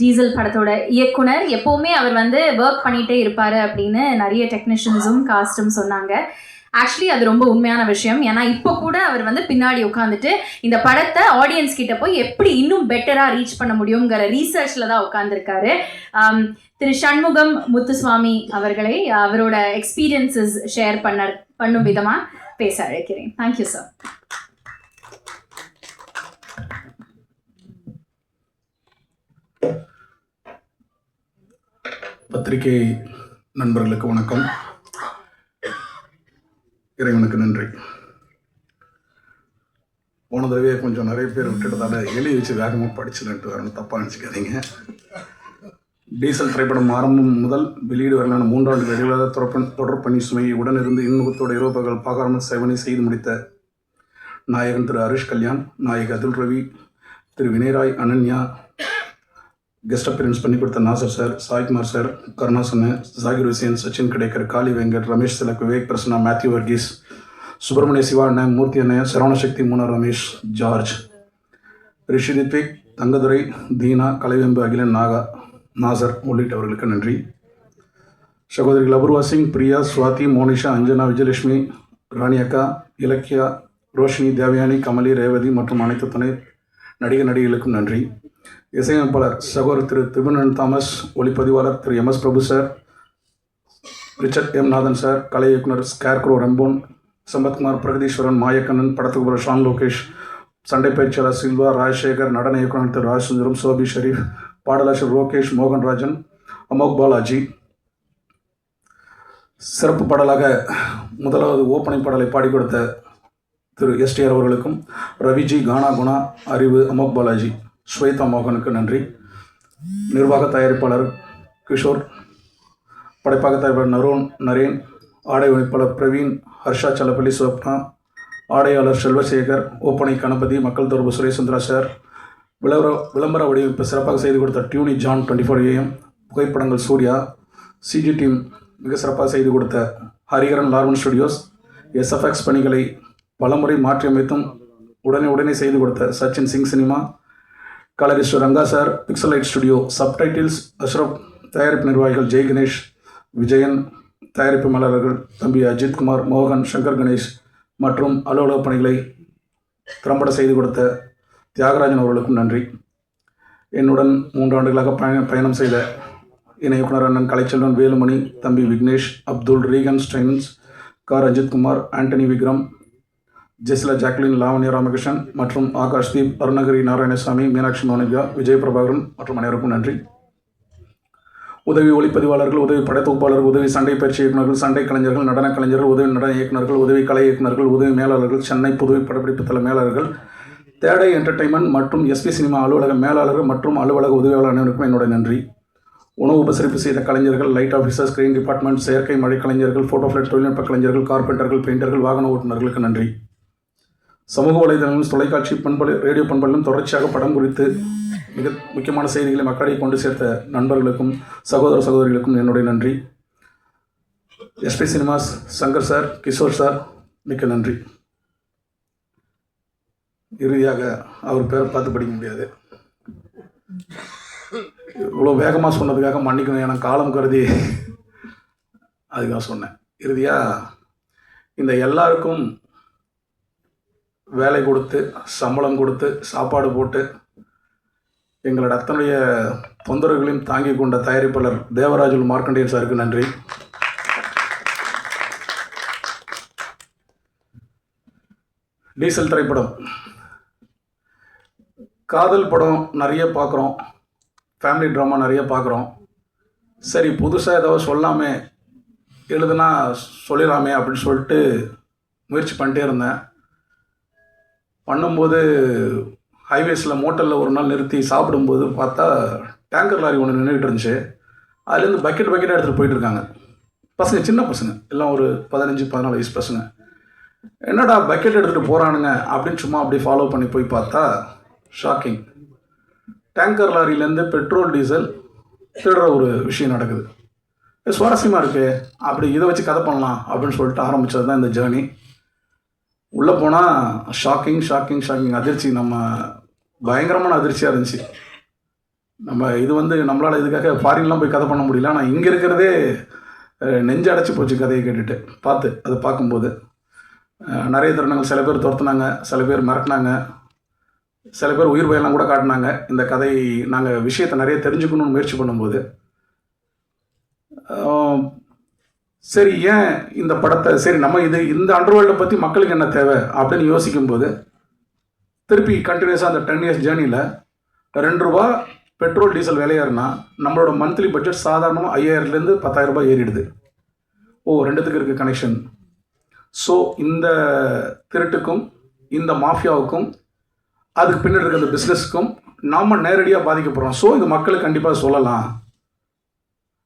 Diesel படத்தோட இயக்குனர். எப்போவுமே அவர் வந்து ஒர்க் பண்ணிகிட்டே இருப்பார் அப்படின்னு நிறைய டெக்னீஷியன்ஸும் காஸ்ட்டும் சொன்னாங்க. ஆக்சுவலி அது ரொம்ப உண்மையான விஷயம். ஏன்னா இப்போ கூட அவர் வந்து பின்னாடி உட்காந்துட்டு இந்த படத்தை ஆடியன்ஸ் கிட்ட போய் எப்படி இன்னும் பெட்டராக ரீச் பண்ண முடியுங்கிற ரீசர்ச்சில் தான் உட்காந்துருக்காரு um, திரு சண்முகம் முத்துசுவாமி அவர்களை அவரோட எக்ஸ்பீரியன்சஸ் ஷேர் பண்ண பண்ணும் விதமாக பேச அழைக்கிறேன். தேங்க்யூ சார் பத்திரிகை நண்பர்களுக்கு வணக்கம். இறைவனுக்கு நன்றி. போன தடவையே கொஞ்சம் நிறைய பேர் விட்டுட்டதால எழுதி வச்சு வேகமாக படிச்சுலன்ட்டு வரணும் தப்பாக நினச்சிக்காதீங்க. டீசல் திரைப்படம் ஆரம்பம் முதல் வெளியீடு வரலான மூன்றாண்டு வெளியிலாத தொடர்பன் தொடர் பணி சுமையை உடனிருந்து இன்முகத்தோட இரவுபகல் பார்க்காமல் சேவனை செய்து முடித்த நாயகன் திரு ஹரிஷ் கல்யாண் நாயகி அதுல் ரவி திரு வினயராய் அனன்யா கெஸ்ட் அப்பியரன்ஸ் பண்ணி கொடுத்த நாசர் சார் சாய்குமார் சார் கருணாசனு ஜாகிர் ஹுசேன் சச்சின் கிடைக்கர் காளி வெங்கட் ரமேஷ் திலக் விவேக் பிரசன்னா மேத்யூ வர்கீஸ் சுப்பிரமணிய சிவா அண்ணன் மூர்த்தி அண்ணன் சரவணசக்தி மூனா ரமேஷ் ஜார்ஜ். ரிஷி ரித்விக் தங்கதுரை தீனா கலைவெம்பு அகிலன் நாகா நாசர் உள்ளிட்டவர்களுக்கு நன்றி. சகோதரிகள் அபூர்வா சிங் பிரியா சுவாதி மோனிஷா அஞ்சனா விஜயலட்சுமி ராணி அக்கா இலக்கியா ரோஷினி தேவயானி கமலி ரேவதி மற்றும் அனைத்து துணை நடிகர் நடிகைகளுக்கும் நன்றி. இசையமைப்பாளர் சகோதரர் திரு திபுனன் தாமஸ் ஒளிப்பதிவாளர் திரு M S Prabhu sir Richard M Nathan sir கலை இயக்குனர் ஸ்கேர்க்ரோ ரம்போன் சம்பத்குமார் பிரகதீஸ்வரன் மாயக்கண்ணன் படத்துக்கு ஷான் லோகேஷ் சண்டை பயிற்சியாளர் சில்வா ராஜசேகர் நடன இயக்குனர் திரு ராஜசுந்தரம் சோபி ஷெரீப் பாடலாசிரியர் ரோகேஷ் மோகன்ராஜன் அமோக் பாலாஜி. சிறப்பு பாடலாக முதலாவது ஓப்பனிங் பாடலை பாடி கொடுத்த திரு எஸ்டிஆர் அவர்களுக்கும் ரவிஜி கானா குணா அறிவு அமோக் பாலாஜி. ஸ்வேதா மோகனுக்கு நன்றி. நிர்வாக தயாரிப்பாளர் கிஷோர் படைப்பாக தயாரிப்பாளர் நரோன் நரேன் ஆடை அமைப்பாளர் பிரவீன் ஹர்ஷா சலப்பள்ளி சுவப்னா ஆடையாளர் செல்வசேகர் ஓப்பனை கணபதி மக்கள் தொடர்பு சுரேசுந்தரா சார் விளம்பர விளம்பர வடிவமைப்பு சிறப்பாக செய்து கொடுத்த Tuney John twenty four AM புகைப்படங்கள் சூர்யா சிஜி டீம் மிக சிறப்பாக செய்து கொடுத்த ஹரிகரன் லார்வன் ஸ்டுடியோஸ் எஸ்எஃப்எக்ஸ் பணிகளை பலமுறை மாற்றியமைத்தும் உடனே உடனே செய்து கொடுத்த Sachin Singh cinema colourist Ranga sir Pixelight studio subtitles Ashraf தயாரிப்பு நிர்வாகிகள் ஜெய் கணேஷ் விஜயன் தயாரிப்பு மேலாளர்கள் தம்பி அஜித்குமார் மோகன் சங்கர் கணேஷ் மற்றும் அலுவலக பணிகளை திறம்பட செய்து கொடுத்த தியாகராஜன் அவர்களுக்கும் நன்றி. என்னுடன் மூன்று ஆண்டுகளாக பயணம் செய்த இணை இயக்குனர் அண்ணன் கலைச்செல்வன் வேலுமணி தம்பி விக்னேஷ் அப்துல் ரீகன் ஸ்டைன்ஸ் கார் அஜித்குமார் ஆண்டனி விக்ரம் ஜெசிலா ஜாக்லின் லாவண்யா ராமகிருஷ்ணன் மற்றும் ஆகாஷ் தீப் அருணகிரி நாராயணசாமி மீனாட்சி மோனிகா விஜய் பிரபாகரன் மற்றும் அனைவருக்கும் நன்றி. உதவி ஒளிப்பதிவாளர்கள் உதவி படைத்தொகுப்பாளர்கள் உதவி சண்டை பயிற்சி இயக்குநர்கள் சண்டை கலைஞர்கள் நடன கலைஞர்கள் உதவி நடன இயக்குநர்கள் உதவி கலை இயக்குநர்கள் உதவி மேலாளர்கள் சென்னை புதுவை படப்பிடிப்பு தள மேலாளர்கள் தேடை என்டர்டைன்மெண்ட் மற்றும் எஸ்பி சினிமா அலுவலக மேலாளர்கள் மற்றும் அலுவலக உதவியாளர் அனைவருக்கும் என்னுடைய நன்றி. உணவு உபசரிப்பு செய்த கலைஞர்கள் லைட் ஆஃபீஸர் ஸ்க்ரீன் டிபார்ட்மெண்ட் செயற்கை மழை கலைஞர்கள் ஃபோட்டோ ஃபிளட் தொழில்நுட்ப கலைஞர்கள் கார்பெண்டர்கள் பெயிண்டர்கள் வாகன ஓட்டுநர்களுக்கு நன்றி. சமூக வலைதளங்களும் தொலைக்காட்சி பண்பலை ரேடியோ பண்பலிலும் தொடர்ச்சியாக படம் குறித்து மிக முக்கியமான செய்திகளை மக்களிடையே கொண்டு சேர்த்த நண்பர்களுக்கும் சகோதர சகோதரிகளுக்கும் என்னுடைய நன்றி. SP cinemas Shankar sir Kishore sir மிக்க நன்றி. இறுதியாக அவர் பேரை பார்த்து படிக்க முடியாது. இவ்வளோ வேகமாக சொன்னதுக்காக மன்னிக்கணும். என காலம் கருதி அதுக்காக சொன்னேன். இறுதியாக இந்த எல்லாருக்கும் வேலை கொடுத்து சம்பளம் கொடுத்து சாப்பாடு போட்டு எங்களோட அத்தனுடைய தொந்தரவுகளையும் தாங்கி கொண்ட தயாரிப்பாளர் தேவராஜுல் மார்க்கண்டியன் சாருக்கு நன்றி. டீசல் திரைப்படம். காதல் படம் நிறைய பார்க்குறோம். ஃபேமிலி ட்ராமா நிறைய பார்க்குறோம். சரி புதுசாக ஏதாவது சொல்லாமே எழுதுனா சொல்லிடலாமே அப்படின்னு சொல்லிட்டு முயற்சி பண்ணிட்டே இருந்தேன். பண்ணும்போது ஹைவேஸில் மோட்டலில் ஒரு நாள் நிறுத்தி சாப்பிடும்போது பார்த்தா டேங்கர் லாரி ஒன்று நின்றுக்கிட்டு இருந்துச்சு. அதுலேருந்து பக்கெட் பக்கெட்டாக எடுத்துகிட்டு போயிட்டுருக்காங்க பசங்க சின்ன பசங்க. எல்லாம் ஒரு பதினஞ்சு பதினாலு வயசு பசங்க. என்னடா பக்கெட் எடுத்துகிட்டு போகிறானுங்க அப்படின்னு சும்மா அப்படியே ஃபாலோ பண்ணி போய் பார்த்தா ஷாக்கிங் டேங்கர் லாரியிலேருந்து பெட்ரோல் டீசல் திருடுற ஒரு விஷயம் நடக்குது. சுவாரஸ்யமாக இருக்குது அப்படி இதை வச்சு கதை பண்ணலாம் அப்படின்னு சொல்லிட்டு ஆரம்பித்தது தான் இந்த ஜேர்னி உள்ளே போனால் ஷாக்கிங் ஷாக்கிங் ஷாக்கிங் அதிர்ச்சி. நம்ம பயங்கரமான அதிர்ச்சியாக இருந்துச்சு. நம்ம இது வந்து நம்மளால் இதுக்காக ஃபாரின்லாம் போய் கதை பண்ண முடியல. ஆனால் இங்கே இருக்கிறதே நெஞ்சு அடைச்சி போச்சு கதையை கேட்டுட்டு. பார்த்து அதை பார்க்கும்போது நிறைய தருணங்கள். சில பேர் துரத்துனாங்க சில பேர் மிரட்டினாங்க சில பேர் உயிர் பயலாம் கூட காட்டினாங்க. இந்த கதை நாங்கள் விஷயத்தை நிறைய தெரிஞ்சுக்கணும்னு முயற்சி பண்ணும்போது சரி ஏன் இந்த படத்தை சரி நம்ம இது இந்த அண்டர்வேல்டை பற்றி மக்களுக்கு என்ன தேவை அப்படின்னு யோசிக்கும்போது திருப்பி கண்டினியூஸாக அந்த டென் இயர்ஸ் ஜேர்னியில் ரெண்டு ரூபா பெட்ரோல் டீசல் விலையாருனா நம்மளோட மந்த்லி பட்ஜெட் சாதாரணமாக ஐயாயிரத்துலேருந்து பத்தாயிரம் ரூபாய் ஏறிடுது. ஓ ரெண்டுத்துக்கு இருக்குது கனெக்ஷன் ஸோ இந்த திருட்டுக்கும் இந்த மாஃபியாவுக்கும் அதுக்கு பின்னாடி இருக்க அந்த பிஸ்னஸ்க்கும் நாம் நேரடியாக பாதிக்கப்படுறோம். ஸோ இது மக்களுக்கு கண்டிப்பாக சொல்லலாம்.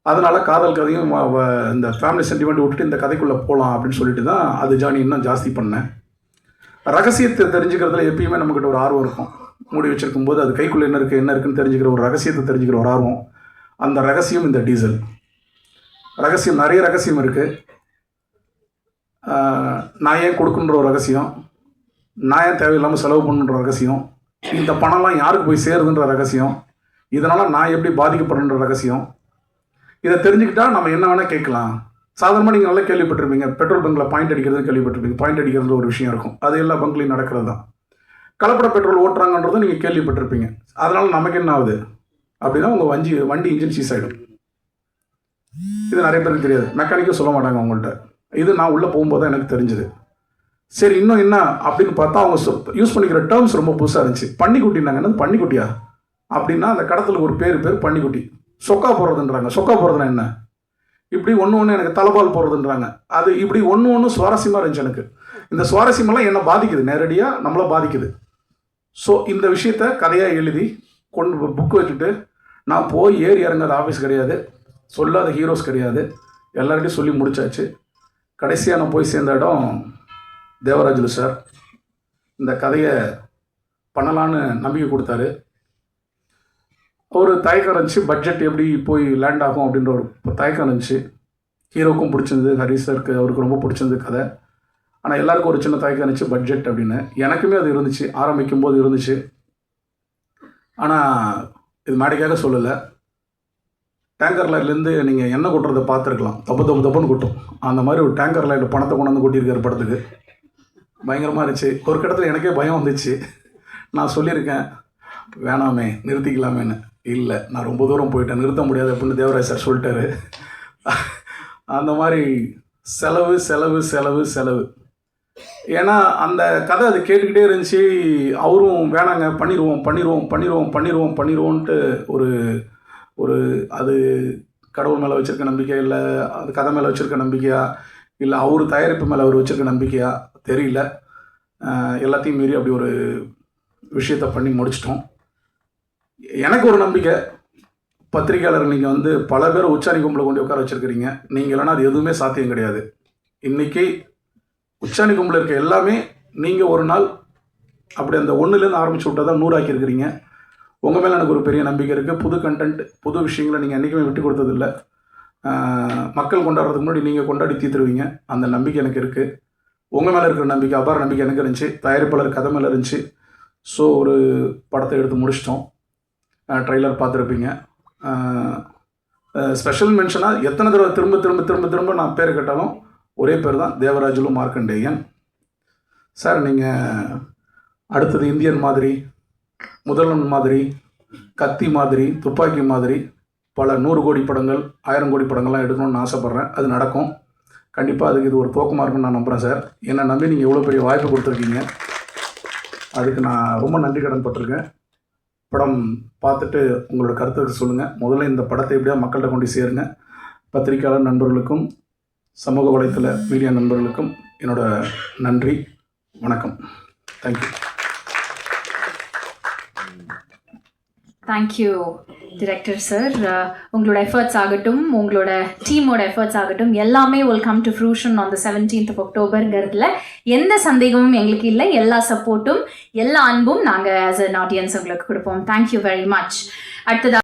அதனால் காதல் கதையும் வ- இந்த ஃபேமிலி சென்டிமெண்ட் விட்டுட்டு இந்த கதைக்குள்ளே போகலாம் அப்படின்னு சொல்லிட்டு தான் அது ஜானி இன்னும் ஜாஸ்தி பண்ணேன் ரகசியத்தை தெரிஞ்சுக்கிறதுல எப்பயுமே நம்மக்கிட்ட ஒரு ஆர்வம் இருக்கும். மூடி வச்சிருக்கும் போது அது கைக்குள்ளே என்ன இருக்குது என்ன இருக்குன்னு தெரிஞ்சுக்கிற ஒரு ரகசியத்தை தெரிஞ்சுக்கிற ஒரு ஆர்வம். அந்த ரகசியம் இந்த டீசல். ரகசியம் நிறைய ரகசியம் இருக்குது நான் ஏன் கொடுக்குன்ற ஒரு ரகசியம். நான் ஏன் தேவையில்லாமல் செலவு பண்ணுன்ற ரகசியம். இந்த பணம்லாம் யாருக்கு போய் சேருதுன்ற ரகசியம். இதனால் நான் எப்படி பாதிக்கப்படுன்ற ரகசியம். இதை தெரிஞ்சுக்கிட்டா நம்ம என்ன வேணால் கேட்கலாம். சாதாரணமாக நீங்கள் நல்லா கேள்விப்பட்டிருப்பீங்க. பெட்ரோல் பங்கில் பாயிண்ட் அடிக்கிறது கேள்விப்பட்டிருப்பீங்க. பாயிண்ட் அடிக்கிறது ஒரு விஷயம் இருக்கும். அது எல்லா பங்க்லையும் நடக்கிறது தான். கலப்பட பெட்ரோல் ஓட்டுறாங்கன்றதும் நீங்கள் கேள்விப்பட்டிருப்பீங்க. அதனால் நமக்கு என்ன ஆகுது? அப்படின்னா உங்கள் வண்டி வண்டி இன்ஜின் சீஸ் ஆகிடும் இது நிறைய பேருக்கு தெரியாது. மெக்கானிக்கும் சொல்ல மாட்டாங்க அவங்கள்ட்ட இது நான் உள்ளே போகும்போது தான் எனக்கு தெரிஞ்சுது. சரி இன்னும் என்ன அப்படின்னு பார்த்தா அவங்க யூஸ் பண்ணிக்கிற டேர்ம்ஸ் ரொம்ப புதுசாக இருந்துச்சு. பன்னிக்குட்டினாங்க என்னது பன்னிக்குட்டியா? அப்படின்னா அந்த கடத்தலுக்கு ஒரு பேர் பேர் பன்னிக்குட்டி. சொக்கா போடுறதுன்றாங்க. சொக்கா போடுறதுனா என்ன? இப்படி ஒன்று ஒன்று எனக்கு தலைபால் போடுறதுன்றாங்க. அது இப்படி ஒன்று ஒன்று சுவாரஸ்யமாக இருந்துச்சு எனக்கு. இந்த சுவாரஸ்யமெல்லாம் என்னை பாதிக்குது. நேரடியாக நம்மளை பாதிக்குது. ஸோ இந்த விஷயத்த கதையாக எழுதி கொண்டு புக் வச்சுட்டு நான் போய் ஏறி இறங்காத ஆஃபீஸ் கிடையாது. சொல்லாத ஹீரோஸ் கிடையாது. எல்லார்கிட்டையும் சொல்லி முடிச்சாச்சு. கடைசியாக நான் போய் சேர்ந்த இடம் தேவராஜுலு சார். இந்த கதையை பண்ணலான்னு நம்பிக்கை கொடுத்தாரு. ஒரு தயக்கம் இருந்துச்சு பட்ஜெட் எப்படி போய் லேண்ட் ஆகும் அப்படின்ற ஒரு தயக்கம் இருந்துச்சு. ஹீரோக்கும் பிடிச்சிருந்தது ஹரிஷ் சருக்கு அவருக்கு ரொம்ப பிடிச்சிருந்தது கதை. ஆனால் எல்லாருக்கும் ஒரு சின்ன தயக்கம் இருந்துச்சு பட்ஜெட் அப்படின்னு. எனக்குமே அது இருந்துச்சு ஆரம்பிக்கும் போது இருந்துச்சு. ஆனால் இது மேடைக்காக சொல்லலை. டேங்கர் லைன்லேருந்து நீங்கள் எண்ணெய் கொட்டுறதை பார்த்துருக்கலாம். தப்பு தப்பு தப்புன்னு கொட்டும். அந்த மாதிரி ஒரு டேங்கர் லைனில் பணத்தை கொண்டு வந்து கொட்டியிருக்காரு படத்துக்கு. பயங்கரமாக இருந்துச்சு. ஒரு கட்டத்தில் எனக்கே பயம் வந்துச்சு. நான் சொல்லியிருக்கேன் வேணாமே நிறுத்திக்கலாமேன்னு. இல்லை நான் ரொம்ப தூரம் போயிட்டேன் நிறுத்த முடியாது அப்படின்னு தேவராஜ் சார் சொல்லிட்டாரு. அந்த மாதிரி செலவு செலவு செலவு செலவு. ஏன்னா அந்த கதை அது கேட்டுக்கிட்டே இருந்துச்சு. அவரும் வேணாங்க பண்ணிடுவோம் பண்ணிடுவோம் பண்ணிடுவோம் பண்ணிடுவோம் பண்ணிடுவோன்ட்டு ஒரு ஒரு அது கடவுள் மேலே வச்சுருக்க நம்பிக்கை இல்லை அது கதை மேலே வச்சுருக்க நம்பிக்கையா இல்லை அவர் தயாரிப்பு மேலே அவர் வச்சுருக்க நம்பிக்கையா தெரியல. எல்லாத்தையும் மீறி அப்படி ஒரு விஷயத்தை பண்ணி முடிச்சிட்டோம். எனக்கு ஒரு நம்பிக்கை. பத்திரிகையாளர் நீங்கள் வந்து பல பேர் உச்சாணி கும்பலை கொண்டு உட்கார வச்சுருக்கிறீங்க நீங்கள் இல்லைன்னா அது எதுவுமே சாத்தியம் கிடையாது. இன்றைக்கி உச்சாணி கும்பலில் இருக்க எல்லாமே நீங்கள் ஒரு நாள் அப்படி அந்த ஒன்றுலேருந்து ஆரம்பிச்சு விட்டால் தான் நூறாக்கியிருக்கிறீங்க உங்கள் மேலே எனக்கு ஒரு பெரிய நம்பிக்கை இருக்குது புது கண்டென்ட் புது விஷயங்களை நீங்கள் என்றைக்குமே விட்டு கொடுத்ததில்ல. மக்கள் கொண்டாடுறதுக்கு முன்னாடி நீங்கள் கொண்டாடி தீத்துருவீங்க. அந்த நம்பிக்கை எனக்கு இருக்குது உங்கள் மேலே இருக்கிற நம்பிக்கை அபார நம்பிக்கை எனக்கு இருந்துச்சு. தயாரிப்பாளர் கதை மேலே இருந்துச்சு. ஸோ ஒரு படத்தை எடுத்து முடிச்சிட்டோம். ட்ரைலர் பார்த்துருப்பீங்க. ஸ்பெஷல் மென்ஷனாக எத்தனை தடவை திரும்ப திரும்ப திரும்ப திரும்ப நான் பேர் கேட்டாலும் ஒரே பேர் தான் தேவராஜுலு மார்க்கண்டேயன். சார் நீங்கள் அடுத்தது இந்தியன் மாதிரி முதல்வன் மாதிரி கத்தி மாதிரி துப்பாக்கி மாதிரி பல நூறு கோடி படங்கள் ஆயிரம் கோடி படங்கள்லாம் எடுக்கணும்னு ஆசைப்பட்றேன். அது நடக்கும். கண்டிப்பாக அதுக்கு இது ஒரு போக்கமாக இருக்கும்னு நான் நம்புகிறேன் சார் என்னை நம்பி நீங்கள் எவ்வளோ பெரிய வாய்ப்பு கொடுத்துருக்கீங்க. அதுக்கு நான் ரொம்ப நன்றி கடன் பட்டிருக்கேன். படம் பார்த்துட்டு உங்களோட கருத்துக்கு சொல்லுங்கள் முதல்ல இந்த படத்தை எப்படியா மக்கள்கிட்ட கொண்டு சேருங்க. பத்திரிக்கையாளர் நண்பர்களுக்கும் சமூக வலைத்தள மீடியா நண்பர்களுக்கும் என்னோட நன்றி வணக்கம். Thank you thank you director sir uh, உங்களோட எஃபர்ட்ஸ் ஆகட்டும் உங்களோட டீமோட எஃபர்ட்ஸ் ஆகட்டும் எல்லாமே will come to fruition on the seventeenth of அக்டோபருங்கிறதுல எந்த சந்தேகமும் எங்களுக்கு இல்லை. எல்லா சப்போர்ட்டும் எல்லா அன்பும் நாங்கள் ஆஸ் அன் ஆடியன்ஸ் உங்களுக்கு கொடுப்போம். தேங்க்யூ வெரி மச் அடுத்ததாக